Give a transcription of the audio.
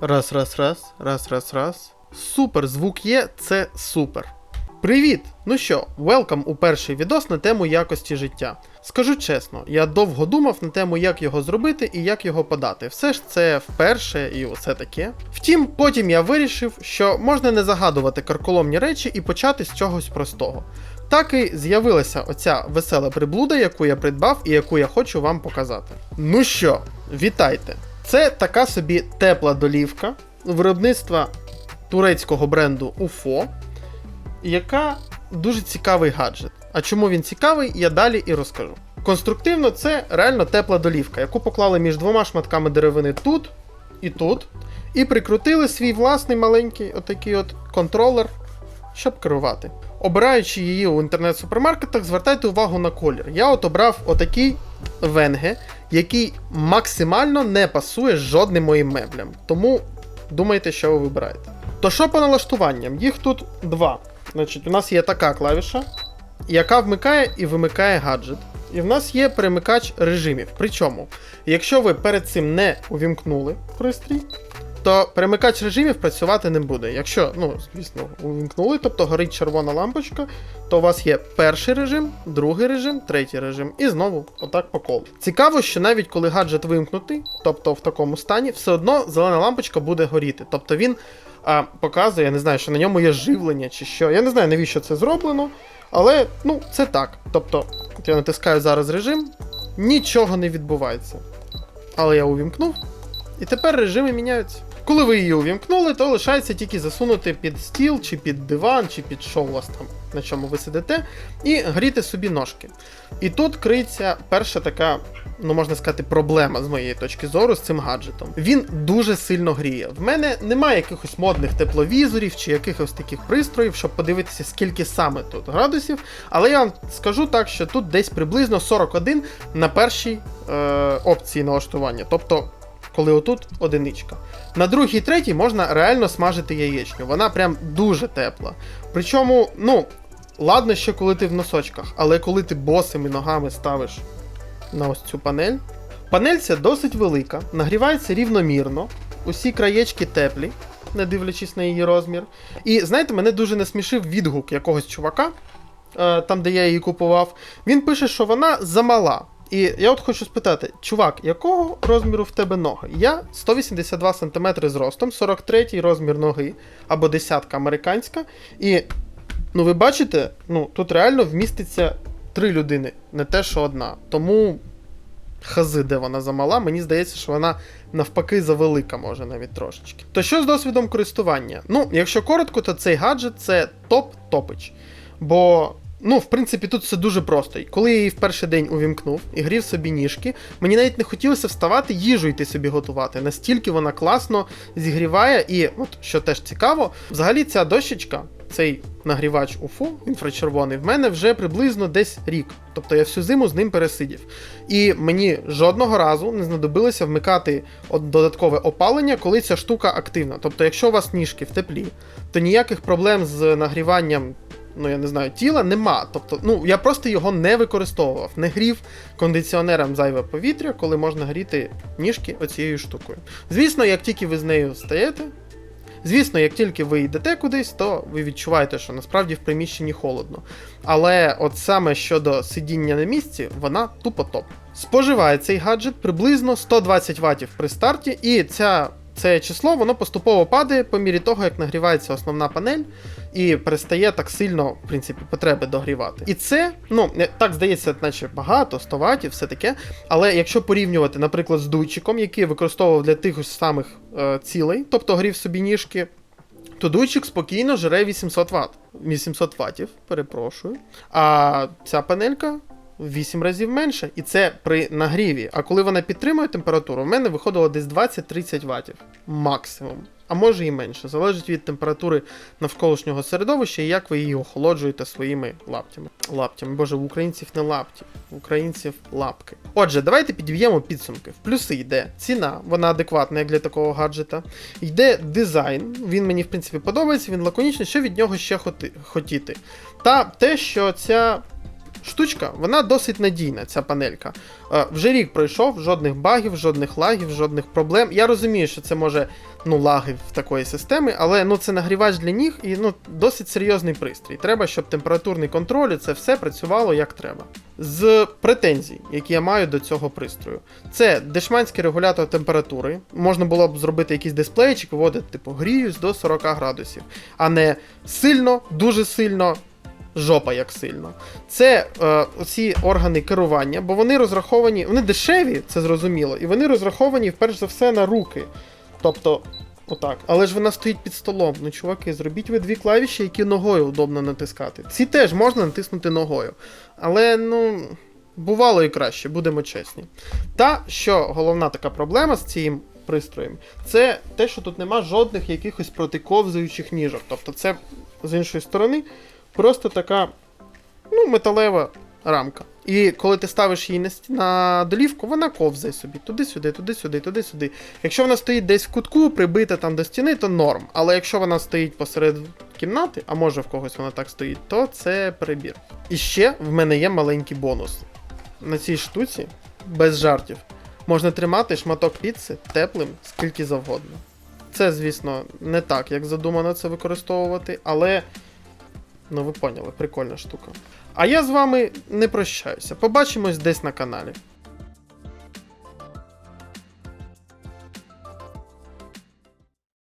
Раз, раз, раз, раз, раз, раз. Супер, звук є, це супер. Привіт! Ну що, велкам у перший відос на тему якості життя. Скажу чесно, я довго думав на тему, як його зробити і як його подати. Все ж це вперше і усе таке. Втім, потім я вирішив, що можна не загадувати карколомні речі і почати з чогось простого. Так і з'явилася оця весела приблуда, яку я придбав і яку я хочу вам показати. Ну що, вітайте! Це така собі тепла долівка виробництва турецького бренду UFO, яка дуже цікавий гаджет. А чому він цікавий, я далі і розкажу. Конструктивно, це реально тепла долівка, яку поклали між двома шматками деревини тут і тут, і прикрутили свій власний маленький отакий от контролер, щоб керувати. Обираючи її у інтернет-супермаркетах, звертайте увагу на колір. Я от обрав отакий венге, який максимально не пасує жодним моїм меблям. Тому думайте, що ви вибираєте. То що по налаштуванням? Їх тут два. Значить, у нас є така клавіша, яка вмикає і вимикає гаджет. І в нас є перемикач режимів. Причому, якщо ви перед цим не увімкнули пристрій, то перемикач режимів працювати не буде. Якщо, ну, звісно, увімкнули, тобто горить червона лампочка, то у вас є перший режим, другий режим, третій режим, і знову отак по колу. Цікаво, що навіть коли гаджет вимкнутий, тобто в такому стані, все одно зелена лампочка буде горіти. Тобто він а, показує, я не знаю, що на ньому є живлення чи що. Я не знаю, навіщо це зроблено, але ну, це так. Тобто, я натискаю зараз режим, нічого не відбувається. Але я увімкнув, і тепер режими міняються. Коли ви її увімкнули, то лишається тільки засунути під стіл, чи під диван, чи під що у вас там, на чому ви сидите, і гріти собі ножки. І тут криється перша така, ну можна сказати, проблема з моєї точки зору з цим гаджетом. Він дуже сильно гріє. В мене немає якихось модних тепловізорів чи якихось таких пристроїв, щоб подивитися, скільки саме тут градусів. Але я вам скажу так, що тут десь приблизно 41 на першій е, опції налаштування. Тобто коли отут одиничка. На другій, третій можна реально смажити яєчню. Вона прям дуже тепла. Причому, ну, ладно, що коли ти в носочках, але коли ти босими ногами ставиш на ось цю панель. Панель ця досить велика, нагрівається рівномірно, усі краєчки теплі, не дивлячись на її розмір. І знаєте, мене дуже насмішив відгук якогось чувака, е, там де я її купував. Він пише, що вона замала. І я от хочу спитати, чувак, якого розміру в тебе ноги? Я 182 см зростом, 43 розмір ноги, або десятка американська. І ну ви бачите, ну тут реально вміститься три людини, не те, що одна. Тому хази, де вона замала, мені здається, що вона навпаки завелика, може навіть трошечки. То що з досвідом користування? Ну, якщо коротко, то цей гаджет це топ-топич. Бо Ну, в принципі, тут все дуже просто. Коли я її в перший день увімкнув і грів собі ніжки, мені навіть не хотілося вставати, їжу йти собі готувати. Настільки вона класно зігріває, і, от що теж цікаво, взагалі ця дощечка, цей нагрівач УФО інфрачервоний, в мене вже приблизно десь рік. Тобто я всю зиму з ним пересидів. І мені жодного разу не знадобилося вмикати додаткове опалення, коли ця штука активна. Тобто, якщо у вас ніжки в теплі, то ніяких проблем з нагріванням ну я не знаю, тіла нема. Тобто, ну я просто його не використовував, не грів кондиціонером зайве повітря, коли можна гріти ніжки оцією штукою. Звісно, як тільки ви з нею стаєте. Звісно, як тільки ви йдете кудись, то ви відчуваєте, що насправді в приміщенні холодно. Але от саме щодо сидіння на місці, вона тупо топ. Споживає цей гаджет приблизно 120 Вт при старті, і ця це число воно поступово падає по мірі того, як нагрівається основна панель, і перестає так сильно, в принципі, потреби догрівати. І це, ну, так здається, наче багато, 100 ватів, все таке. Але якщо порівнювати, наприклад, з дуйчиком, який використовував для тих самих е, цілей, тобто грів собі ніжки. То дуйчик спокійно жре 800 Вт. 800 ватів, перепрошую. А ця панелька в 8 разів менше, і це при нагріві. А коли вона підтримує температуру, в мене виходило десь 20-30 ватів максимум. А може і менше, залежить від температури навколишнього середовища і як ви її охолоджуєте своїми лаптями. Лаптями, боже, в українців не лапті, в українців лапки. Отже, давайте підіб'ємо підсумки. В плюси йде ціна, вона адекватна як для такого гаджета. Йде дизайн, він мені в принципі подобається, він лаконічний, що від нього ще хоти- хотіти. Та те, що ця штучка, вона досить надійна, ця панелька. Е, вже рік пройшов, жодних багів, жодних лагів, жодних проблем. Я розумію, що це може ну, лаги в такої системи, але ну, це нагрівач для ніг і ну, досить серйозний пристрій. Треба, щоб температурний контроль і це все працювало як треба. З претензій, які я маю до цього пристрою, це дешманський регулятор температури. Можна було б зробити якийсь дисплейчик, виводити, типу, гріюсь до 40 градусів, а не сильно, дуже сильно. Жопа як сильно. Це е, оці органи керування, бо вони розраховані, вони дешеві, це зрозуміло, і вони розраховані перш за все на руки. Тобто, отак. Але ж вона стоїть під столом. Ну, чуваки, зробіть ви дві клавіші, які ногою удобно натискати. Ці теж можна натиснути ногою. Але, ну, бувало і краще, будемо чесні. Та що головна така проблема з цим пристроєм, це те, що тут нема жодних якихось протиковзуючих ніжок. Тобто, це з іншої сторони просто така ну, металева рамка. І коли ти ставиш її на, на долівку, вона ковзає собі туди-сюди, туди-сюди, туди-сюди. Якщо вона стоїть десь в кутку, прибита там до стіни, то норм. Але якщо вона стоїть посеред кімнати, а може в когось вона так стоїть, то це перебір. І ще в мене є маленький бонус. На цій штуці, без жартів, можна тримати шматок піци теплим скільки завгодно. Це, звісно, не так, як задумано це використовувати, але Ну, ви поняли, прикольна штука. А я з вами не прощаюся. Побачимось десь на каналі.